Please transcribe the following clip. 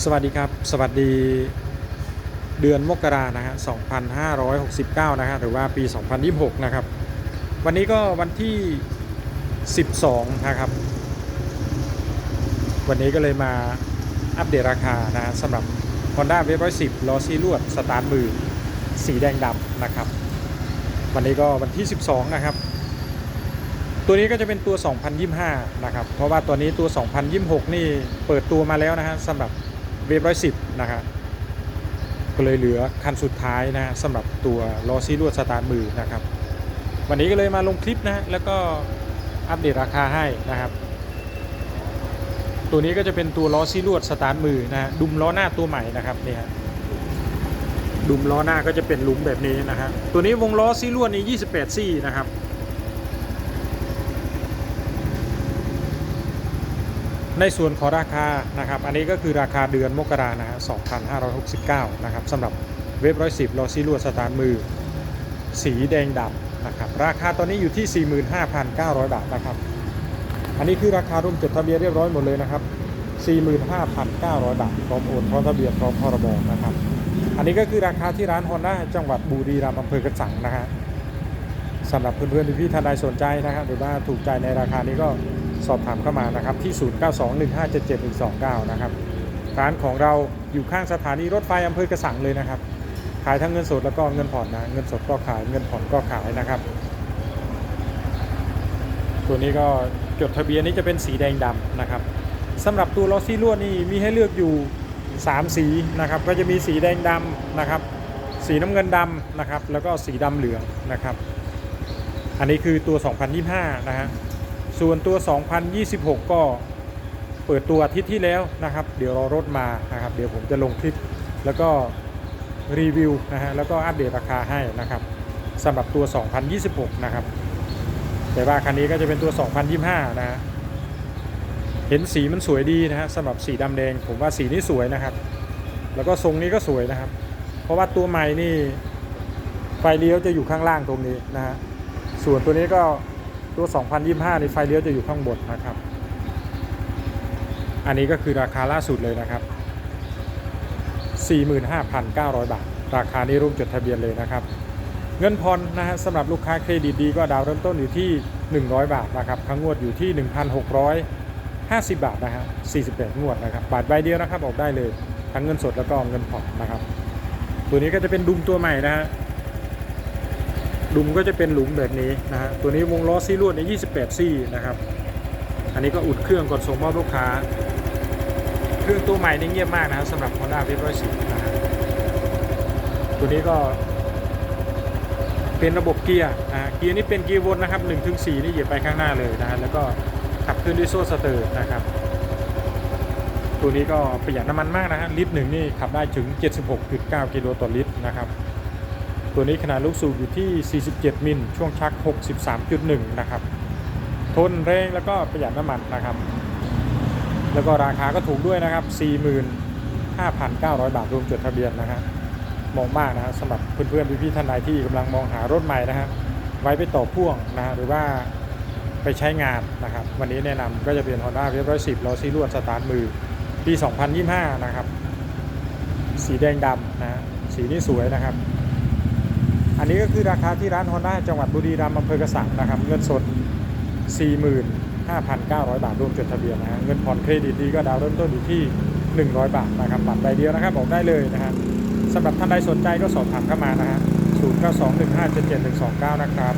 สวัสดีครับ สวัสดีเดือนมกรานะฮะ2569 นะฮะหรือว่าปี 2026 นะครับ วันนี้ก็วันที่ 12 นะครับ วันนี้ก็เลยมาอัปเดตราคานะฮะสำหรับ Honda w a v 110ล้อซีลวด สตาร์ทมือ สีแดงดำนะครับ วันนี้ก็วันที่ 12 นะครับ ตัวนี้ก็จะเป็นตัว 2025 นะครับ เพราะว่าตัวนี้ตัว 2026 นี่เปิดตัวมาแล้วนะฮะสำหรับ เวฟร้อยสิบนะครับก็เลยเหลือคันสุดท้ายนะสำหรับตัวล้อซีลวดสตาร์ทมือนะครับ วันนี้ก็เลยมาลงคลิปนะแล้วก็อัปเดตราคาให้นะครับ ตัวนี้ก็จะเป็นตัวล้อซีลวดสตาร์ทมือนะฮะดุมล้อหน้าตัวใหม่นะครับนี่ฮะดุมล้อหน้าก็จะเป็นลุมแบบนี้นะฮะตัวนี้วงล้อซีลวดนี่28ซี่นะครับ ในส่วนของราคานะครับ อันนี้ก็คือราคาเดือนมกรานะฮะ2,569 นะครับสำหรับเว็บร้อยสิบลอซีลวดสตาร์มือ สีแดงดำนะครับ ราคาตอนนี้อยู่ที่ 45,900 บาทนะครับ อันนี้คือราคารวมจดทะเบียนเรียบร้อยหมดเลยนะครับ 45,900 บาทพร้อมโอนพร้อมทะเบียนพร้อมพรบนะครับ อันนี้ก็คือราคาที่ร้านฮอนด้าจังหวัดบุรีรัมย์อำเภอกระสังนะฮะสำหรับเพื่อนๆพี่ๆท่านใดสนใจนะครับหรือว่าถูกใจในราคานี้ก็ สอบถามเข้ามานะครับที่ 0921577129 นะครับร้านของเราอยู่ข้างสถานีรถไฟอำเภอกระสังเลยนะครับ ขายทั้งเงินสดแล้วก็เงินผ่อนนะเงินสดก็ขายเงินผ่อนก็ขายนะครับ ตัวนี้ก็จดทะเบียนนี้จะเป็นสีแดงดำนะครับสำหรับตัวลอซี่ลวดนี่มีให้เลือกอยู่ 3 สีนะครับ ก็จะมีสีแดงดำนะครับ สีน้ำเงินดำนะครับ แล้วก็สีดำเหลืองนะครับ อันนี้คือตัว 2025 นะฮะ ส่วนตัว 2026 ก็เปิดตัวอาทิตย์ที่แล้วนะครับ เดี๋ยวรอรถมานะครับ เดี๋ยวผมจะลงคลิป แล้วก็รีวิวนะฮะแล้วก็อัปเดตราคาให้นะครับสำหรับตัว 2026 นะครับ แต่ว่าคันนี้ก็จะเป็นตัว 2025 นะฮะเห็นสีมันสวยดีนะฮะสำหรับสีดำแดง ผมว่าสีนี้สวยนะครับ แล้วก็ทรงนี้ก็สวยนะครับ เพราะว่าตัวใหม่นี่ไฟเลี้ยวจะอยู่ข้างล่างตรงนี้นะฮะส่วนตัวนี้ก็ ตัว 2025 ในไฟเลี้ยวจะอยู่ข้างบนนะครับ อันนี้ก็คือราคาล่าสุดเลยนะครับ 45,900 บาท ราคานี้ร่วมจดทะเบียนเลยนะครับ เงินผ่อนนะฮะสำหรับลูกค้าเครดิตดีก็ดาวน์เริ่มต้นอยู่ที่ 100 บาทนะครับครั้งงวดอยู่ที่ 1,650 บาทนะฮะ48 งวดนะครับบาทใบเดียวนะครับออกได้เลยทั้งเงินสดแล้วก็เงินผ่อนนะครับ ตัวนี้ก็จะเป็นดุมตัวใหม่นะฮะ ดุมก็จะเป็นหลุมแบบนี้นะฮะตัวนี้วงล้อซี่ลวดใน28 ซี่นะครับ อันนี้ก็อุดเครื่องก่อนส่งมอบลูกค้า เครื่องตัวใหม่นี่เงียบมากนะครับสำหรับ Honda w a v 110นะฮะตัวนี้ก็เป็นระบบเกียร์นะฮะเกียร์นี่เป็นเกียร์วนนะครับ1ถึง4นี่เหยียบไปข้างหน้าเลยนะฮะแล้วก็ขับเคลื่อนด้วยโซ่สเตอร์นะครับ ตัวนี้ก็ประหยัดน้ำมันมากนะฮะลิตรหนึ่งนี่ขับได้ถึง 76.9 กิโลต่อลิตรนะครับ ตัวนี้ขนาดลูกสูบอยู่ที่ 47 มิล ช่วงชัก 63.1 นะครับ ทนแรงแล้วก็ประหยัดน้ำมันนะครับ แล้วก็ราคาก็ถูกด้วยนะครับ 45,900 บาทรวมจดทะเบียนนะฮะมองมากนะฮะสำหรับเพื่อนๆพี่ๆท่านใดที่กำลังมองหารถใหม่นะฮะไว้ไปต่อพ่วงนะฮะหรือว่าไปใช้งานนะครับ วันนี้แนะนำก็จะเป็น Honda w a v 110ล้อซีลวดสตาร์ทมือปี 2025 นะครับ สีแดงดำนะฮะสีนี้สวยนะครับ อันนี้ก็คือราคาที่ร้านฮอนด้าจังหวัดบุรีรัมย์อำเภอกระสังนะครับ เงินสด 45,900 บาทรวมจดทะเบียนนะฮะเงินผ่อนเครดิตดีก็ดาวน์เริ่มต้นอยู่ที่ 100 บาทนะครับบัตรใบเดียวนะครับบอกได้เลยนะฮะสำหรับท่านใดสนใจก็สอบถามเข้ามานะฮะ0921577129 นะครับ